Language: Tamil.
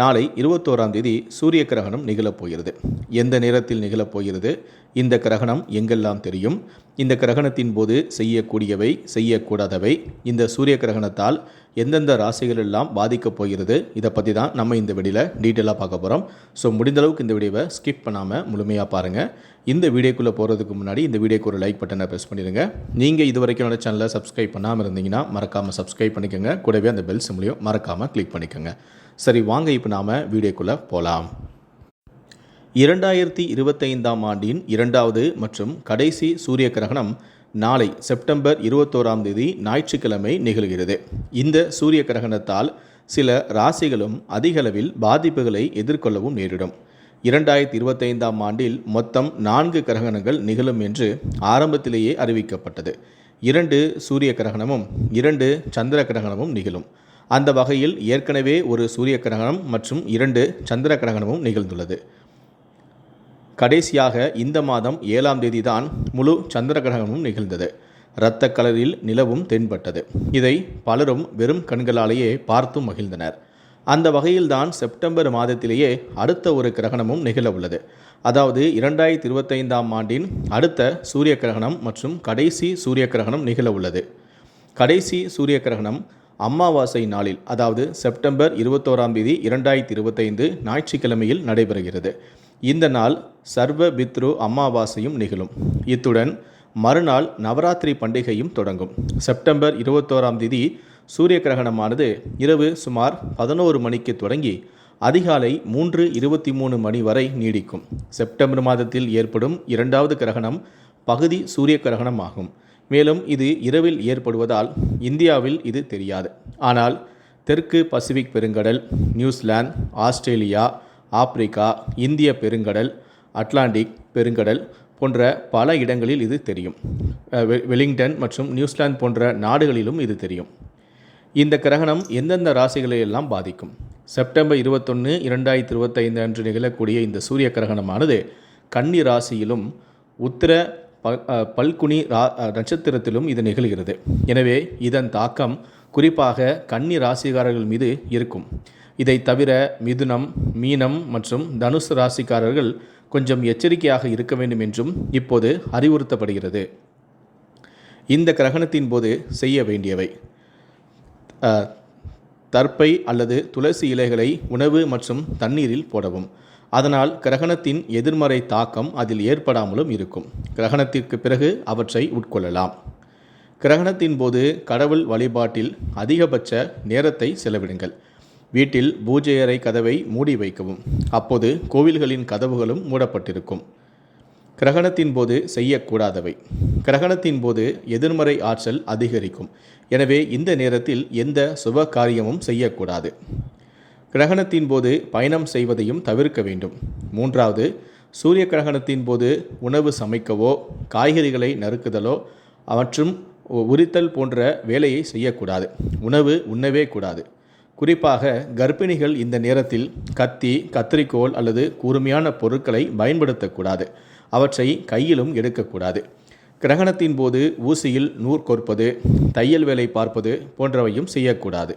நாளை இருபத்தோராம் தேதி சூரிய கிரகணம் நிகழப்போகிறது. எந்த நேரத்தில் நிகழப்போகிறது? இந்த கிரகணம் எங்கெல்லாம் தெரியும்? இந்த கிரகணத்தின் போது செய்யக்கூடியவை செய்யக்கூடாதவை இந்த சூரிய கிரகணத்தால் எந்தெந்த ராசிகள் எல்லாம் பாதிக்கப் போகிறது? இதை பற்றி தான் நம்ம இந்த வீடியோவில் டீட்டெயிலாக பார்க்க போகிறோம் ஸோ முடிந்த அளவுக்கு இந்த வீடியோவை ஸ்கிப் பண்ணாமல் முழுமையாக பாருங்கள் இந்த வீடியோக்குள்ளே போகிறதுக்கு முன்னாடி இந்த வீடியோக்கு ஒரு லைக் பட்டனை ப்ரெஸ் பண்ணிடுங்க நீங்கள் இது வரைக்கும் என்னோட சேனலை சப்ஸ்கிரைப் பண்ணாமல் இருந்தீங்கன்னா மறக்காமல் சப்ஸ்கிரைப் பண்ணிக்கோங்க. கூடவே அந்த பெல் சிம்லையும் மறக்காமல் கிளிக் பண்ணிக்கோங்க. சரி வாங்க இப்போ நாம் வீடியோக்குள்ளே போகலாம் இரண்டாயிரத்தி இருபத்தைந்தாம் ஆண்டின் இரண்டாவது மற்றும் கடைசி சூரிய கிரகணம் நாளை செப்டம்பர் இருபத்தோராம் தேதி ஞாயிற்றுக்கிழமை நிகழ்கிறது. இந்த சூரிய கிரகணத்தால் சில ராசிகளும் அதிகளவில் பாதிப்புகளை எதிர்கொள்ளவும் நேரிடும். இரண்டாயிரத்தி இருபத்தைந்தாம் ஆண்டில் மொத்தம் நான்கு கிரகணங்கள் நிகழும் என்று ஆரம்பத்திலேயே அறிவிக்கப்பட்டது. இரண்டு சூரிய கிரகணமும் இரண்டு சந்திர கிரகணமும் நிகழும். அந்த வகையில் ஏற்கனவே ஒரு சூரிய கிரகணம் மற்றும் இரண்டு சந்திர கிரகணமும் நிகழ்ந்துள்ளது. கடைசியாக இந்த மாதம் ஏழாம் தேதி தான் முழு சந்திர கிரகணமும் நிகழ்ந்தது. இரத்த கலரில் நிலவும் தென்பட்டது. இதை பலரும் வெறும் கண்களாலேயே பார்த்தும் மகிழ்ந்தனர். அந்த வகையில்தான் செப்டம்பர் மாதத்திலேயே அடுத்த ஒரு கிரகணமும் நிகழ உள்ளது. அதாவது இரண்டாயிரத்தி இருபத்தைந்தாம் ஆண்டின் அடுத்த சூரிய கிரகணம் மற்றும் கடைசி சூரிய கிரகணம் நிகழவுள்ளது கடைசி சூரிய கிரகணம் அமாவாசை நாளில் அதாவது செப்டம்பர் இருபத்தோராம் தேதி இரண்டாயிரத்தி இருபத்தைந்து ஞாயிற்றுக்கிழமையில் நடைபெறுகிறது. இந்த நாள் சர்வ பித்ரு அமாவாசையும் நிகழும். இத்துடன் மறுநாள் நவராத்திரி பண்டிகையும் தொடங்கும். செப்டம்பர் இருபத்தோராம் தேதி சூரிய கிரகணமானது இரவு சுமார் பதினோரு மணிக்கு தொடங்கி அதிகாலை மூன்று இருபத்தி மூணு மணி வரை நீடிக்கும். செப்டம்பர் மாதத்தில் ஏற்படும் இரண்டாவது கிரகணம் பகுதி சூரிய கிரகணம் ஆகும் மேலும் இது இரவில் ஏற்படுவதால் இந்தியாவில் இது தெரியாது. ஆனால் தெற்கு பசிபிக் பெருங்கடல் நியூசிலாந்து ஆஸ்திரேலியா ஆப்பிரிக்கா இந்திய பெருங்கடல் அட்லாண்டிக் பெருங்கடல் போன்ற பல இடங்களில் இது தெரியும். வெ- வெலிங்டன் மற்றும் நியூசிலாந்து போன்ற நாடுகளிலும் இது தெரியும். இந்த கிரகணம் எந்தெந்த ராசிகளை எல்லாம் பாதிக்கும்? செப்டம்பர் இருபத்தொன்று இரண்டாயிரத்தி இருபத்தைந்து அன்று நிகழக்கூடிய இந்த சூரிய கிரகணமானது கன்னி ராசியிலும் உத்திர ப பல்குனி ரா நட்சத்திரத்திலும் இது நிகழ்கிறது. எனவே இதன் தாக்கம் குறிப்பாக கன்னி ராசிக்காரர்கள் மீது இருக்கும். இதை தவிர மிதுனம் மீனம் மற்றும் தனுசு ராசிக்காரர்கள் கொஞ்சம் எச்சரிக்கையாக இருக்க வேண்டும் என்றும் இப்போது அறிவுறுத்தப்படுகிறது. இந்த கிரகணத்தின் போது செய்ய வேண்டியவை தற்பை அல்லது துளசி இலைகளை உணவு மற்றும் தண்ணீரில் போடவும். அதனால் கிரகணத்தின் எதிர்மறை தாக்கம் அதில் ஏற்படாமலும் இருக்கும். கிரகணத்திற்கு பிறகு அவற்றை உட்கொள்ளலாம். கிரகணத்தின் போது கடவுள் வழிபாட்டில் அதிகபட்ச நேரத்தை செலவிடுங்கள். வீட்டில் பூஜை அறை கதவை மூடி வைக்கவும். அப்போது கோவில்களின் கதவுகளும் மூடப்பட்டிருக்கும். கிரகணத்தின் போது செய்யக்கூடாதவை. கிரகணத்தின் போது எதிர்மறை ஆற்றல் அதிகரிக்கும். எனவே இந்த நேரத்தில் எந்த சுப காரியமும் செய்யக்கூடாது. கிரகணத்தின் போது பயணம் செய்வதையும் தவிர்க்க வேண்டும். மூன்றாவது சூரிய கிரகணத்தின் போது உணவு சமைக்கவோ காய்கறிகளை நறுக்குதலோ மற்றும் உரித்தல் போன்ற வேலையை செய்யக்கூடாது. உணவு உண்ணவே கூடாது. குறிப்பாக கர்ப்பிணிகள் இந்த நேரத்தில் கத்தி கத்தரிக்கோல் அல்லது கூர்மையான பொருட்களை பயன்படுத்தக்கூடாது. அவற்றை கையிலும் எடுக்கக்கூடாது. கிரகணத்தின் போது ஊசியில் நூற்கொற்பது தையல் வேலை பார்ப்பது போன்றவையும் செய்யக்கூடாது.